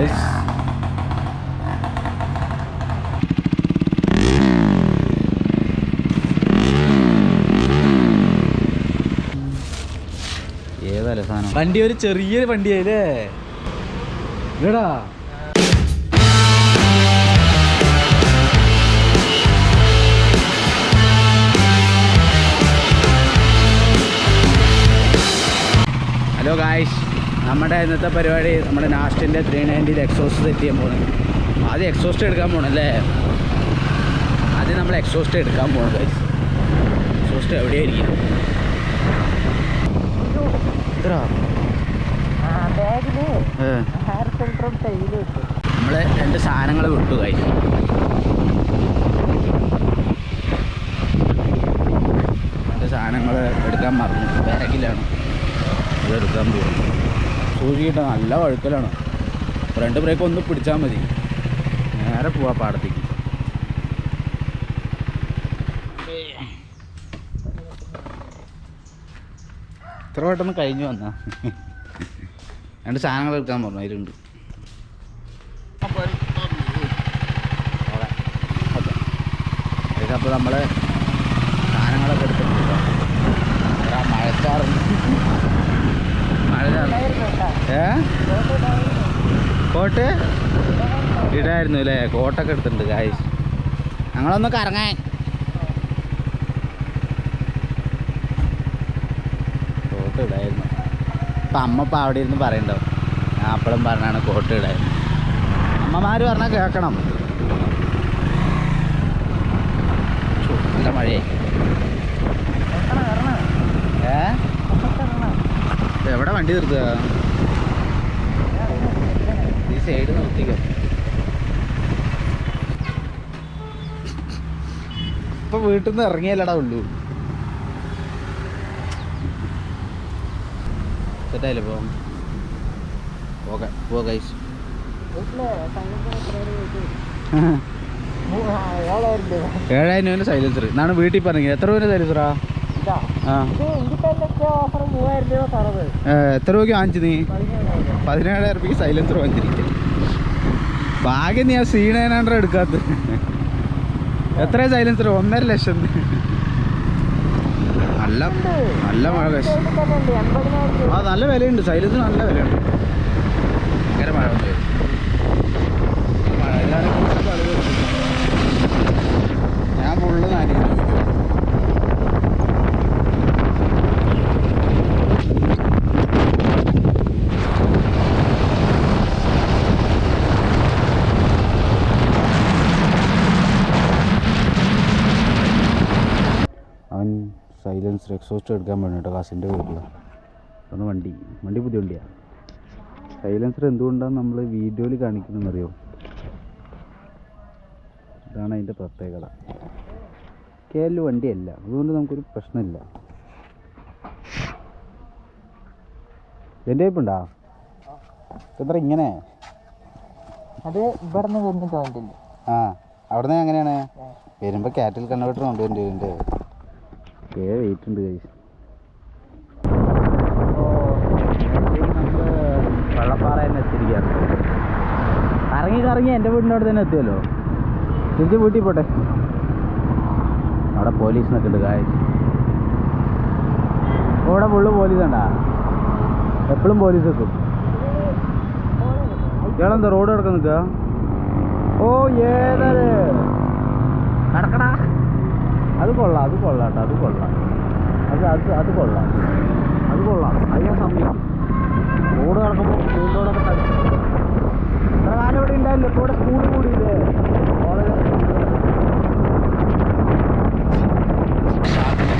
Guys ഏതല്ലേ സാധനം? വണ്ടി ഒരു ചെറിയ വണ്ടിയായില്ലേ? ഇടാ ഹലോ ഗായ്സ് നമ്മുടെ ഇന്നത്തെ പരിപാടി നമ്മുടെ നാസ്റ്റിന്റെ ത്രീ നയന്റിയിൽ എക്സോസ്റ്റ് സെറ്റ് ചെയ്യാൻ പോകുന്നത് ആദ്യം എക്സോസ്റ്റ് എടുക്കാൻ പോകണം അല്ലേ? ആദ്യം നമ്മൾ എക്സോസ്റ്റ് എടുക്കാൻ പോകണം ഗൈസ് എക്സോസ്റ്റ് എവിടെയായിരിക്കും? ഇത്ര നമ്മൾ രണ്ട് സാധനങ്ങൾ വിട്ടു ഗൈസ് രണ്ട് സാധനങ്ങൾ എടുക്കാൻ മറന്നു. ബാഗിലാണ്. ഇത് എടുക്കാൻ പോകും നല്ല വഴുക്കലാണ്. ഫ്രണ്ട് ബ്രേക്ക് ഒന്ന് പിടിച്ചാൽ മതി. നേരെ പോവാ പാടത്തേക്ക്. ഇത്ര പെട്ടെന്ന് കഴിഞ്ഞു വന്നാ. രണ്ട് സാധനങ്ങൾ എടുക്കാൻ പറഞ്ഞു അതിലുണ്ട്. അപ്പോൾ നമ്മൾ സാധനങ്ങളൊക്കെ എടുത്തിട്ടുണ്ട്. മഴച്ചാറുണ്ട് മഴച്ചാറ് ഏ? കോട്ട്? ഇടായിരുന്നു അല്ലേ? കോട്ടൊക്കെ എടുത്തിട്ടുണ്ട് കായ് ഞങ്ങളൊന്ന് കറങ്ങാൻ. കോട്ട് ഇടായിരുന്നു. അപ്പം അമ്മ ഇപ്പം അവിടെ ഇരുന്ന് പറയണ്ടോ? ഞാൻ അപ്പോഴും പറഞ്ഞാണ് കോട്ട് ഇടായിരുന്നു അമ്മമാർ പറഞ്ഞാൽ കേൾക്കണം. നല്ല മഴയെ ഏ? എവിടെ വണ്ടി നിർത്തുക? ഈ സൈഡ് നിർത്തിക്കോ ഇപ്പൊ വീട്ടിൽ നിന്ന് ഇറങ്ങിയല്ലടാ ഉള്ളൂ. സെറ്റായില്ലേ ഇപ്പൊ? ഓക്കെ പോ ഗൈസ്. ഏഴായിരം രൂപ സൈലൻസർ എന്നാണ് വീട്ടിൽ പറഞ്ഞത് എത്ര രൂപ സൈലൻസറാ എത്ര രൂപയ്ക്ക് വാങ്ങിച്ചു നീ? പതിനേഴായിരം രൂപയ്ക്ക് സൈലൻസർ വാങ്ങിച്ചിരിക്കും ഭാഗ്യം നീ ആ സി നയൻ ഹൺഡ്രഡ് എടുക്കാത്ത എത്ര സൈലൻസർ ഒന്നര ലക്ഷം. നല്ല നല്ല മഴ ലക്ഷം ഉണ്ട് ആ നല്ല വിലയുണ്ട്. സൈലൻസർ നല്ല വിലയുണ്ട്. ഭയങ്കര മഴ കളിച്ചു. ഞാൻ ഫുള്ള് നനഞ്ഞു സൈലൻസർ എക്സോസ്റ്റ് എടുക്കാൻ വേണ്ടിട്ട് കാസിന്റെ വീട്ടിൽ ഒന്ന് വണ്ടി. വണ്ടി പുതിയ വണ്ടിയാണ് സൈലൻസർ എന്തുകൊണ്ടാണ് നമ്മൾ വീഡിയോയിൽ കാണിക്കുന്നതെന്നറിയോ? ഇതാണ് അതിന്റെ പ്രത്യേകത. കെ എൽ വണ്ടിയല്ല. അതുകൊണ്ട് നമുക്കൊരു പ്രശ്നമില്ല. എന്റെ ടൈപ്പ് എത്ര എന്താ ഇങ്ങനെ? അത് ഇവിടെ നിന്ന് വരുന്ന ഇല്ല? ആ അവിടുന്ന് എങ്ങനെയാണ്? വരുമ്പോൾ കാറ്റിൽ കൺവേർട്ടർ കൊണ്ടുവരേണ്ടി വരുന്നുണ്ട് കേ വെയിറ്റ് ഉണ്ട് കൈസ് വെള്ളപ്പാറ തന്നെ എത്തിയിരിക്കുകയാണ് കറങ്ങി കറങ്ങി എന്റെ വീടിന്റെ തന്നെ എത്തിയല്ലോ തിരിച്ച് വീട്ടിൽ പോട്ടെ. അവിടെ പോലീസ് നിൽക്കുന്നുണ്ട് കായ് ഇവിടെ ഫുള്ള് പോലീസ് ഉണ്ടാ? എപ്പോഴും പോലീസ് എത്തും ഇയാളെന്താ റോഡ് കിടക്കാൻ ഓ ഏതാ നടക്കടാ. അത് കൊള്ളാം അത് കൊള്ളാം കേട്ടോ അത് കൊള്ളാം. അത് അത് അത് കൊള്ളാം. അത് കൊള്ളാം. അത് സമ്മതിക്കും റോഡ് കിടക്കുമ്പോൾ മെയിൻ റോഡൊക്കെ തടുക്കും ഇത്ര കാലം ഇവിടെ ഉണ്ടായില്ല ഇപ്പോൾ ഇവിടെ സ്കൂൾ കൂടിയില്ലേ കോളേജ്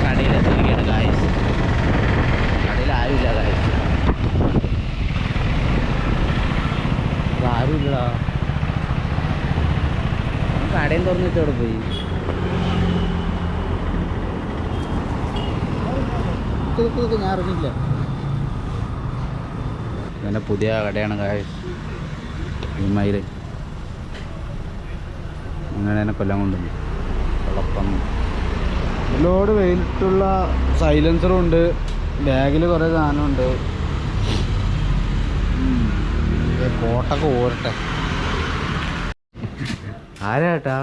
കടയിലെത്തിയിരിക്കുകയാണ് ഗായ്സ് കടയിൽ ആരുമില്ല ഗായ്സ് ആരുമില്ലടാ കടയും തുറന്നിട്ട് അവിടെ പോയി നിക്ക് നിക്ക് നിക്ക്, ഞാൻ അറിഞ്ഞില്ല ഇങ്ങനെ പുതിയ കടയാണ് ഗായ്സ് ഭീമയിൽ അങ്ങനെ തന്നെ കൊല്ലം കൊണ്ടുണ്ട് കുഴപ്പം ലോഡ് വെയിലിട്ടുള്ള സൈലൻസറും ഉണ്ട്. ബാഗിൽ കുറേ സാധനമുണ്ട് കോട്ടൊക്കെ ഓരട്ടെ. ആരാ ഏട്ടാ?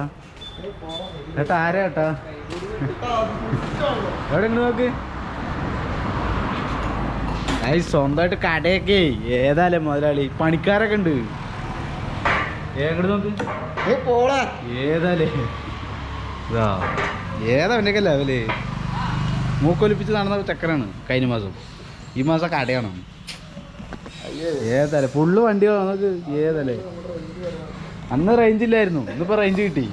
ഏട്ടാ ആരാ ഏട്ടാ? എവിടെ നോക്ക്? ഏയ് സ്വന്തമായിട്ട് കടയൊക്കെ. ഏതായാലും മുതലാളി പണിക്കാരൊക്കെ ഉണ്ട്. എങ്ങോട്ട് നോക്ക്. പോളാ ഏതാലേ ഇതാ. ഏതാ അവന്റെയൊക്കെ ലെവൽ മൂക്കൊലിപ്പിച്ച് നടന്ന ചക്കരാണ് കഴിഞ്ഞ മാസം. ഈ മാസം കടയാണ്. ഏതാലേ ഫുള്ള് വണ്ടി നമുക്ക് ഏതല്ലേ അന്ന് റേഞ്ച് ഇല്ലായിരുന്നു. ഇന്നിപ്പോ റേഞ്ച് കിട്ടി.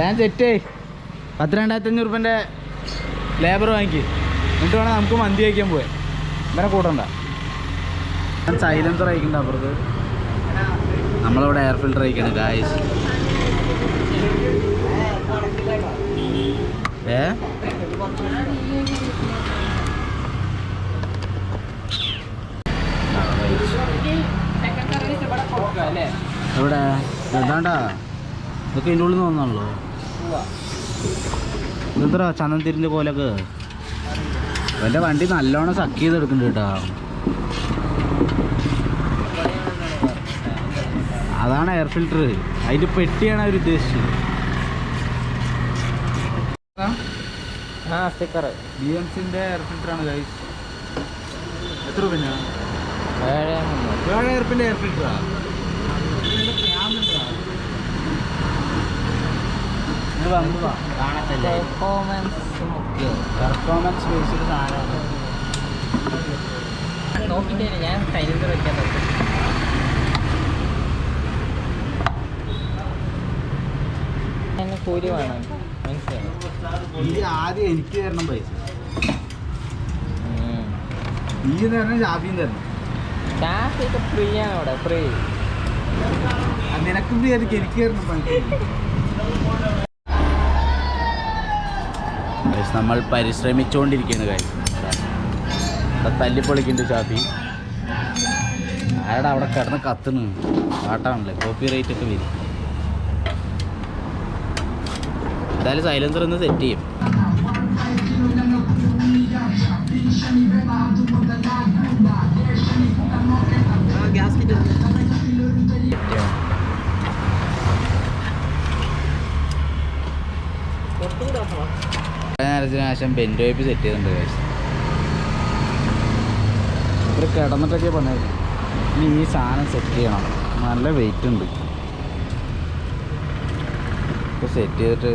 ഞാൻ സെറ്റേ പത്ത് രണ്ടായിരത്തി അഞ്ഞൂറ് റുപ്യന്റെ ലേബർ വാങ്ങിക്ക്. എന്നിട്ട് വേണം നമുക്ക് മന്തി കഴിക്കാൻ പോയെ ഇവരെ കൂട്ടണ്ട. സൈലൻസർ അയക്കണ്ട അപ്പുറത്ത്. നമ്മളിവിടെ എയർ ഫിൽറ്റർ അയക്കണ ഗായസ് ഏ? എവിടെ? എന്താണ്ടാ ഇതൊക്കെ ഇതിന്റെ ഉള്ളിൽ നിന്ന് വന്നാണല്ലോ. എന്താ ചന്ദൻ തിരിഞ്ഞ പോലൊക്കെ എന്റെ വണ്ടി നല്ലോണം സക്ക് ചെയ്ത് എടുക്കുന്നുണ്ട് കേട്ടോ. അതാണ് എയർ ഫിൽട്ടർ അതിന്റെ പെട്ടിയാണ് അവർ ഉദ്ദേശിച്ചത്. ആ സ്റ്റിക്കർ ബി എം സിന്റെ എയർ ഫിൽറ്ററാണ് ഗൈസ് എത്ര ഏഴ് പെർഫോമൻസ് പെർഫോമൻസ് ബേസ്ഡ് സാധനമാണ് നോക്കിട്ടേ ഞാൻ സൈലൻസർ വെക്കാൻ നോക്കും കൂലി വേണം. മനസ്സിലായി? ആദ്യം എനിക്ക് തരണം പൈസ. ഈ തരണം ഷാഫിയും തരണം. ഒക്കെ ഫ്രീ ആണ് അവിടെ ഫ്രീ. നിനക്കും ഫ്രീ ആയിരിക്കും എനിക്ക് തരണം പൈസ. നമ്മൾ പരിശ്രമിച്ചുകൊണ്ടിരിക്കുകയാണ് കാര്യം തല്ലിപ്പൊളിക്കുന്നുണ്ട് ഷാഫി. ആരുടെ അവിടെ കിടന്ന് കത്തുന്നു പാട്ടാണല്ലേ കോപ്പി റേറ്റ് ഒക്കെ വരും. എന്തായാലും സൈലൻസർ ഒന്ന് സെറ്റ് ചെയ്യും. ഗ്യാസ് ശേഷം ബെൻഡ് വൈപ്പ് സെറ്റ് ചെയ്തിട്ടുണ്ട്. ഇവർ കിടന്നിട്ടൊക്കെ പണിയത് ഇനി ഈ സാധനം സെറ്റ് ചെയ്യണം. നല്ല വെയിറ്റ് ഉണ്ട്. ഇപ്പോൾ സെറ്റ് ചെയ്തിട്ട്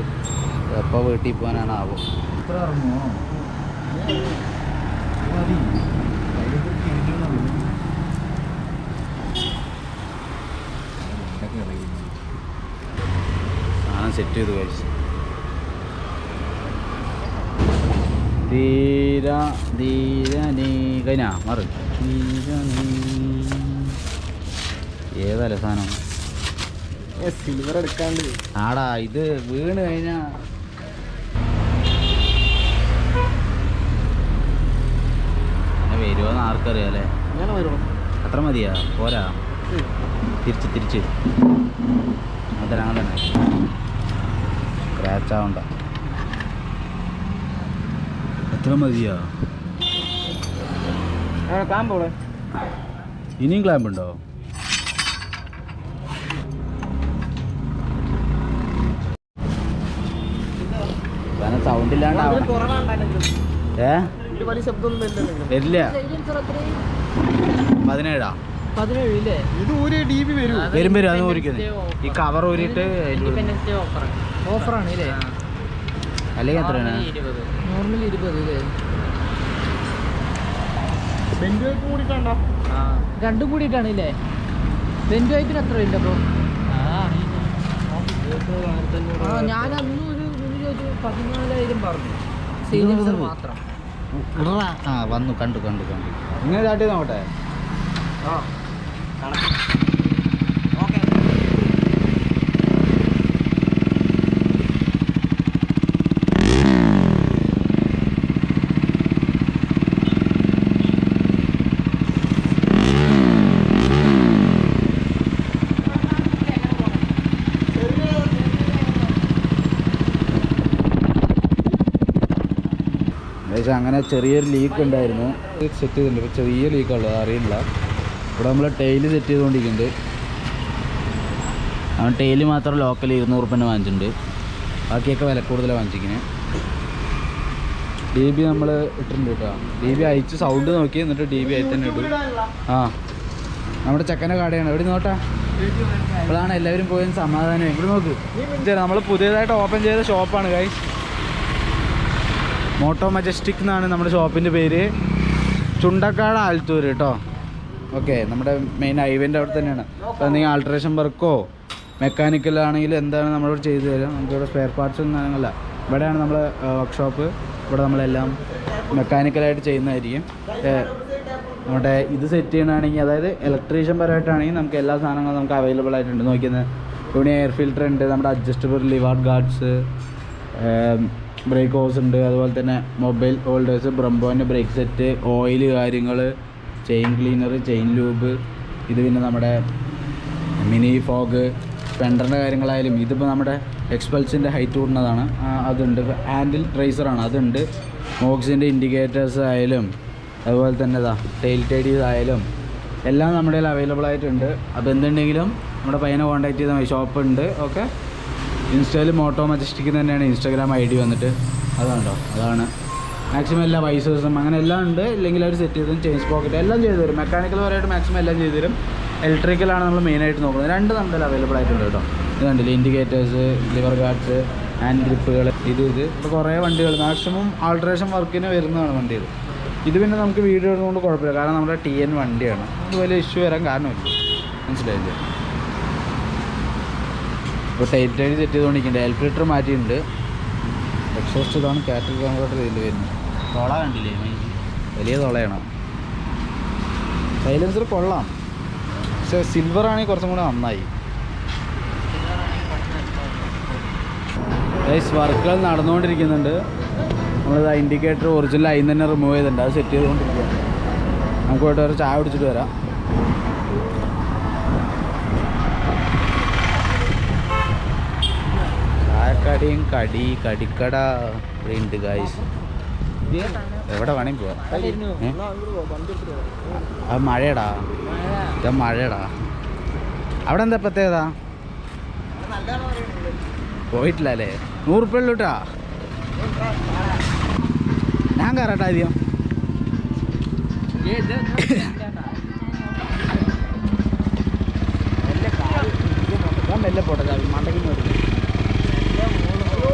എപ്പോൾ വീട്ടിൽ പോകാനാണ് ആവും? ഇത്ര ഇറങ്ങുമോ സാധനം സെറ്റ് ചെയ്തു കഴിച്ചു ധീര ധീരനീകന മറി. ഏതല്ലേ സാധനം? സിൽവർ എടുക്കാണ്ട്. ആടാ ഇത് വീണ് കഴിഞ്ഞാ. വരുമോന്ന് ആർക്കറിയാലേ? അത്ര മതിയാ പോരാ. തിരിച്ച് തിരിച്ച്. അങ്ങനെ തന്നെ സ്ക്രാച്ച് ആവണ്ട. എത്ര മതിയാ? ഇനിയും ക്ലാമ്പ് ഉണ്ടോ? സൗണ്ട് ഇല്ലാണ്ട് ഏ? വരില്ല. പതിനേഴാ? വരും. വരും അത് ഊരിക്കുന്നത് ഈ കവർ ഊരിയിട്ട് ഓഫറാണ് അല്ലേ അല്ലെങ്കിൽ എത്രയാണ്? നോർമലി ഇരുപത് അല്ലേ? രണ്ടും കൂടിയിട്ടാണ്? ഇല്ലേ ബെൻഡു വൈപ്പിന് എത്ര ഉണ്ട് അപ്പോ ആ ഞാൻ അന്ന് ഒരു ചോദിച്ചു പതിനാലായിരം പറഞ്ഞു. സീനിയർ മാത്രം. ആ വന്നു. കണ്ടു കണ്ടു കണ്ടു. ഇങ്ങനെ ചാട്ടി ആ ഓക്കെ അങ്ങനെ ചെറിയൊരു ലീക്ക് ഉണ്ടായിരുന്നു. സെറ്റ് ചെയ്തിട്ടുണ്ട്. ഇപ്പോൾ ചെറിയ ലീക്കാണ് അറിയില്ല. ഇവിടെ നമ്മൾ ടൈൽ സെറ്റ് ചെയ്തുകൊണ്ടിരിക്കുന്നുണ്ട്. അവൻ ടൈൽ മാത്രം ലോക്കൽ ഇരുന്നൂറ് റുപ്യന്റെ വാങ്ങിച്ചിട്ടുണ്ട്. ബാക്കിയൊക്കെ വില കൂടുതലാണ് വാങ്ങിച്ചിരിക്കുന്നത് ഡി ബി നമ്മൾ ഇട്ടിട്ടുണ്ട് കേട്ടോ. ഡി ബി അയച്ച് സൗണ്ട് നോക്കി എന്നിട്ട് ഡി ബി അയച്ച് തന്നെ ഇടും. ആ. നമ്മുടെ ചെക്കന്റെ കടയാണ്. എവിടെ നോട്ടാ? ഇപ്പോഴാണ് എല്ലാവരും പോയി സമാധാനം. എവിടെ നോക്ക്. നമ്മൾ പുതിയതായിട്ട് ഓപ്പൺ ചെയ്ത ഷോപ്പാണ് കൈ മോട്ടോ മജസ്റ്റിക് എന്നാണ് നമ്മുടെ ഷോപ്പിന്റെ പേര്. ചുണ്ടക്കാട് ആലത്തൂർ കേട്ടോ ഓക്കെ നമ്മുടെ മെയിൻ ഹൈവേന്റെ അവിടെ തന്നെയാണ്. അപ്പോൾ എന്തെങ്കിലും ആൾട്രേഷൻ വർക്കോ മെക്കാനിക്കൽ ആണെങ്കിലും എന്താണ് നമ്മളോട് ചെയ്തു തരാം? നമുക്കിവിടെ സ്പെയർ പാർട്സ് ഒന്നും അങ്ങനല്ല. ഇവിടെയാണ് നമ്മൾ വർക്ക്ഷോപ്പ് ഇവിടെ നമ്മളെല്ലാം മെക്കാനിക്കലായിട്ട് ചെയ്യുന്നതായിരിക്കും. നമ്മുടെ ഇത് സെറ്റ് ചെയ്യണമെങ്കിൽ അതായത് ഇലക്ട്രീഷ്യൻ പരമായിട്ടാണെങ്കിൽ നമുക്ക് എല്ലാ സാധനങ്ങളും നമുക്ക് അവൈലബിൾ ആയിട്ടുണ്ട്. നോക്കിയത് ഇവിടെ എയർ ഫിൽറ്റർ ഉണ്ട് നമ്മുടെ adjustable lever guards brake hose ഉണ്ട്. അതുപോലെ തന്നെ മൊബൈൽ ഹോൾഡേഴ്സ് ബ്രംബോന്റെ ബ്രേക്ക് സെറ്റ് ഓയിൽ കാര്യങ്ങൾ ചെയിൻ ക്ലീനർ ചെയിൻ ലൂബ് ഇത് പിന്നെ നമ്മുടെ മിനി ഫോഗ് സ്പെൻഡറിന്റെ കാര്യങ്ങളായാലും ഇതിപ്പോൾ നമ്മുടെ എക്സ്പൾസിന്റെ ഹൈറ്റ് കൂടുന്നതാണ്. അതുണ്ട്. ഹാൻഡിൽ ട്രേസറാണ് അതുണ്ട്. മോക്സിന്റെ ഇൻഡിക്കേറ്റേഴ്സ് ആയാലും അതുപോലെ തന്നെ ഇതാ ടെയിൽ ടൈഡീസ് ആയാലും എല്ലാം നമ്മുടെ കയ്യിൽ അവൈലബിൾ ആയിട്ടുണ്ട്. അപ്പോൾ എന്തുണ്ടെങ്കിലും നമ്മുടെ പയ്യനെ കോൺടാക്ട് ചെയ്താൽ മതി. ഷോപ്പുണ്ട് ഓക്കെ ഇൻസ്റ്റയിൽ ഓട്ടോ മജസ്റ്റിക് തന്നെയാണ് ഇൻസ്റ്റാഗ്രാം ഐ ഡി വന്നിട്ട്. അതാണല്ലോ അതാണ്. മാക്സിമം എല്ലാ വൈസേഴ്സും അങ്ങനെ എല്ലാം ഉണ്ട്. ഇല്ലെങ്കിൽ അവർ സെറ്റ് ചെയ്തും ചേഞ്ച് പോക്കറ്റ് എല്ലാം ചെയ്തു തരും. മെക്കാനിക്കൽ പരമായിട്ട് മാക്സിമം എല്ലാം ചെയ്തു തരും. ഇലക്ട്രിക്കലാണ് നമ്മൾ മെയിനായിട്ട് നോക്കുന്നത്. രണ്ട് നമ്മുടെ അവൈലബിൾ ആയിട്ടുണ്ട് കേട്ടോ ഇത് കണ്ടില്ലേ? ഇൻഡിക്കേറ്റേഴ്സ് ലിവർ ഗാർഡ്സ് ഹാൻഡ് ഗ്രിപ്പുകൾ ഇത് ഇത്. ഇപ്പോൾ കുറേ വണ്ടികൾ മാക്സിമം ആൾട്രേഷൻ വർക്കിന് വരുന്നതാണ് വണ്ടി ഇത്. പിന്നെ നമുക്ക് വീഡിയോ എടുത്തുകൊണ്ട് കുഴപ്പമില്ല. കാരണം നമ്മുടെ ടി എൻ വണ്ടിയാണ്. വലിയ ഇഷ്യൂ വരാൻ കാരണമില്ല. മനസ്സിലായില്ലേ? ഇപ്പോൾ ടൈറ്റ് ടൈറ്റ് സെറ്റ് ചെയ്തുകൊണ്ടിരിക്കുന്നുണ്ട് എൽ ഫിൽറ്റർ മാറ്റിയിട്ടുണ്ട്. എക്സോസ്റ്റ് ഇതാണ് കാറ്റൽ കൺവേർട്ടർ ഇതിൽ വരുന്നത്. തുള കണ്ടില്ലേ? വലിയ തുളയാണ്? സൈലൻസർ കൊള്ളാം. പക്ഷെ സിൽവർ ആണെങ്കിൽ കുറച്ചും കൂടെ നന്നായി. വർക്കുകൾ നടന്നുകൊണ്ടിരിക്കുന്നുണ്ട്. നമ്മളിത് ഇൻഡിക്കേറ്റർ ഒറിജിനൽ അതിൽ തന്നെ റിമൂവ് ചെയ്തിട്ടുണ്ട്. അത് സെറ്റ് ചെയ്തുകൊണ്ടിരിക്കുകയാണ്. നമുക്ക് പോയിട്ട് ഒരു ചായ പിടിച്ചിട്ട് വരാം. ചായക്കടയും കടി കടിക്കട ഇവിടെ ഉണ്ട് ഗായ്സ് എവിടെ വേണേ പോവാം? അത് മഴയടാ. ഇത് മഴയടാ. അവിടെ എന്താ പ്രത്യേകത? പോയിട്ടില്ല അല്ലേ? നൂറുപ്യുള്ളൂട്ടാ ഞാൻ കയറട്ടെ ആദ്യം. മെല്ലെ പോട്ടെ മണ്ടയ്ക്ക് നോക്കി കാൽ നോക്ക് സംഭവം ഇതെന്താ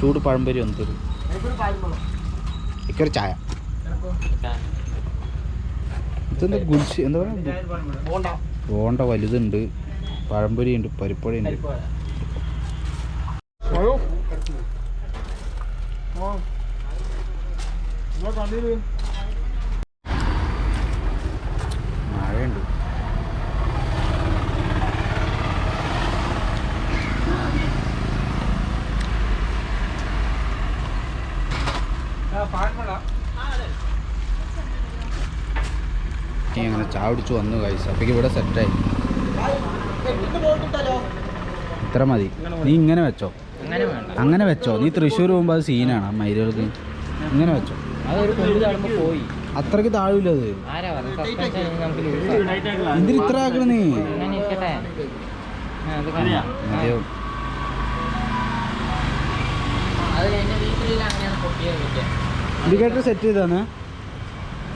ചൂട് പഴംപൊരി ഒന്ന് തരും. ഇക്കൊരു ചായ. ഇതെന്താ ഗുൽസി? എന്താ പറയുക? ബോണ്ട. വലുതുണ്ട്. പഴംപൊരി ഉണ്ട് പരിപ്പുഴ ഉണ്ട്. ഹലോ ചാവിടിച്ച് വന്നു കഴിച്ചു അപ്പോഴേക്ക് ഇവിടെ സെറ്റായി ഇത്ര മതി. നീ ഇങ്ങനെ വെച്ചോ. അങ്ങനെ വെച്ചോ. നീ തൃശ്ശൂർ പോകുമ്പോൾ അത് സീനാണ് മൈലുകൾക്ക് ഇങ്ങനെ വെച്ചോ. പോയി. അത്രയ്ക്ക് താഴില്ല അത്. എന്തിന് ഇത്ര ആക്കണ നീ? ആ. അതെയോ ഇൻഡിക്കേറ്റർ സെറ്റ് ചെയ്താണ്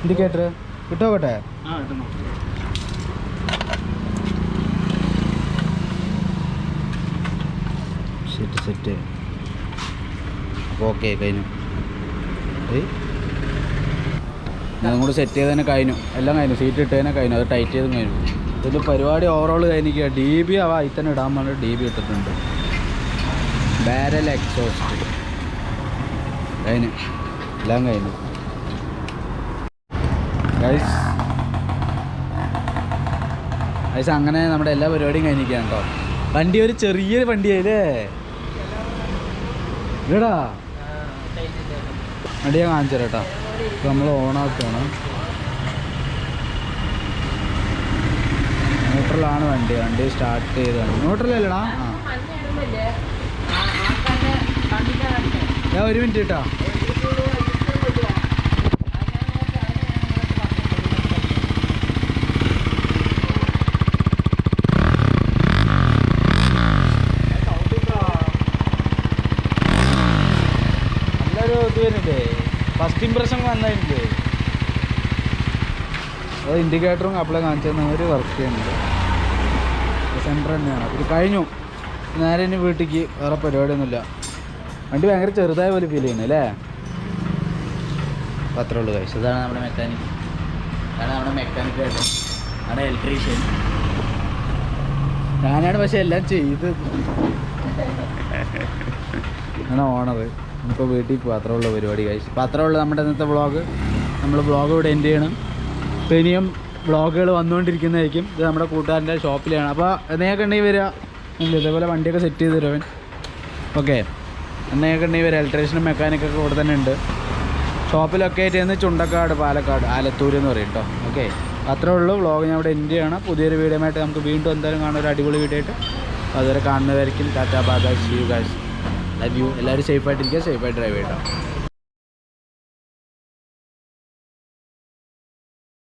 ഇൻഡിക്കേറ്റർ ഇട്ടോക്കട്ടെ സെറ്റ് സെറ്റ് അപ്പോൾ ഓക്കെ കഴിഞ്ഞു. അതും കൂടി സെറ്റ് ചെയ്തതിനെ കഴിഞ്ഞു. എല്ലാം കഴിഞ്ഞു. സീറ്റ് ഇട്ടതിനെ കഴിഞ്ഞു. അത് ടൈറ്റ് ചെയ്തും കഴിഞ്ഞു. ഇതിന്റെ പരിപാടി ഓവറോൾ കഴിഞ്ഞിരിക്കുക ഡി ബി അവ അതിൽ തന്നെ ഇടാൻ പറഞ്ഞിട്ട് ഡി ബി ഇട്ടിട്ടുണ്ട്. ബാരൽ എക്സോസ്റ്റ് കഴിഞ്ഞു. എല്ലാം കഴിഞ്ഞു. ഗൈസ് ഗൈസ് അങ്ങനെ നമ്മുടെ എല്ലാ പരിപാടിയും കഴിഞ്ഞിരിക്കുകയാണ് കേട്ടോ വണ്ടി ഒരു ചെറിയൊരു വണ്ടിയായില്ലേ ഇല്ലടാ വണ്ടി ഞാൻ കാണിച്ചു തരാം കേട്ടോ ഇപ്പം നമ്മൾ ഓണാക്കുകയാണ് ന്യൂട്രലാണ് വണ്ടി വണ്ടി സ്റ്റാർട്ട് ചെയ്താണ് ന്യൂട്രലല്ലടാ ഞാൻ ഒരു മിനിറ്റ് കേട്ടോ അത് ഇൻഡിക്കേറ്ററും അപ്ലൈ കാണിച്ചു അവർ വർക്ക് ചെയ്യുന്നുണ്ട്. സെന്റർ തന്നെയാണ്. ഇത് കഴിഞ്ഞു. നേരെ ഇനി വീട്ടിലേക്ക്. വേറെ പരിപാടിയൊന്നുമില്ല. വണ്ടി ഭയങ്കര ചെറുതായ പോലെ ഫീൽ ചെയ്യുന്നു അല്ലേ? അത്രേ ഉള്ളൂ കഴിച്ചു ഇതാണ് നമ്മുടെ മെക്കാനിക് ഇതാണ് നമ്മുടെ മെക്കാനിക് ആയിട്ട്. ആണ് ഇലക്ട്രീഷ്യൻ ഞാനാണ് പക്ഷെ എല്ലാം ചെയ്ത്. ആണ് ഓണർ ഇപ്പോൾ വീട്ടിൽ പോകും അത്രേ ഉള്ള പരിപാടി കഴിച്ചു അപ്പോൾ അത്രേ ഉള്ളൂ നമ്മുടെ ഇന്നത്തെ വ്ളോഗ് നമ്മൾ വ്ളോഗ് ഇവിടെ എൻഡ് ചെയ്യണം. അപ്പോൾ ഇനിയും വ്ളോഗുകൾ വന്നുകൊണ്ടിരിക്കുന്നതായിരിക്കും. ഇത് നമ്മുടെ കൂട്ടുകാരന്റെ ഷോപ്പിലാണ്. അപ്പോൾ എന്നെയൊക്കെ ഉണ്ടെങ്കിൽ വരിക ഇതേപോലെ വണ്ടിയൊക്കെ സെറ്റ് ചെയ്ത് തരുവൻ ഓക്കെ എന്നെയൊക്കെ ഉണ്ടെങ്കിൽ വരിക ഇലക്ട്രീഷനും മെക്കാനിക്കൊക്കെ ഇവിടെ തന്നെ ഉണ്ട്. ഷോപ്പ് ലൊക്കേറ്റ് ചെയ്യുന്നത് ചുണ്ടക്കാട് പാലക്കാട് ആലത്തൂർ എന്ന് പറയും കേട്ടോ ഓക്കെ അത്രേ ഉള്ളൂ. വ്ളോഗ് ഞാൻ ഇവിടെ എന്റെ ആണ് പുതിയൊരു വീഡിയോ ആയിട്ട് നമുക്ക് വീണ്ടും എന്തായാലും കാണാൻ ഒരു അടിപൊളി വീഡിയോ ആയിട്ട്. അതുവരെ കാണുന്നവരായിരിക്കും. ടാറ്റാ ബാബാ ഷീവ് ഗാഷ് ലവ് യു എല്ലാവരും സേഫായിട്ടിരിക്കുക സേഫായിട്ട് ഡ്രൈവ് ചെയ്യട്ടോ.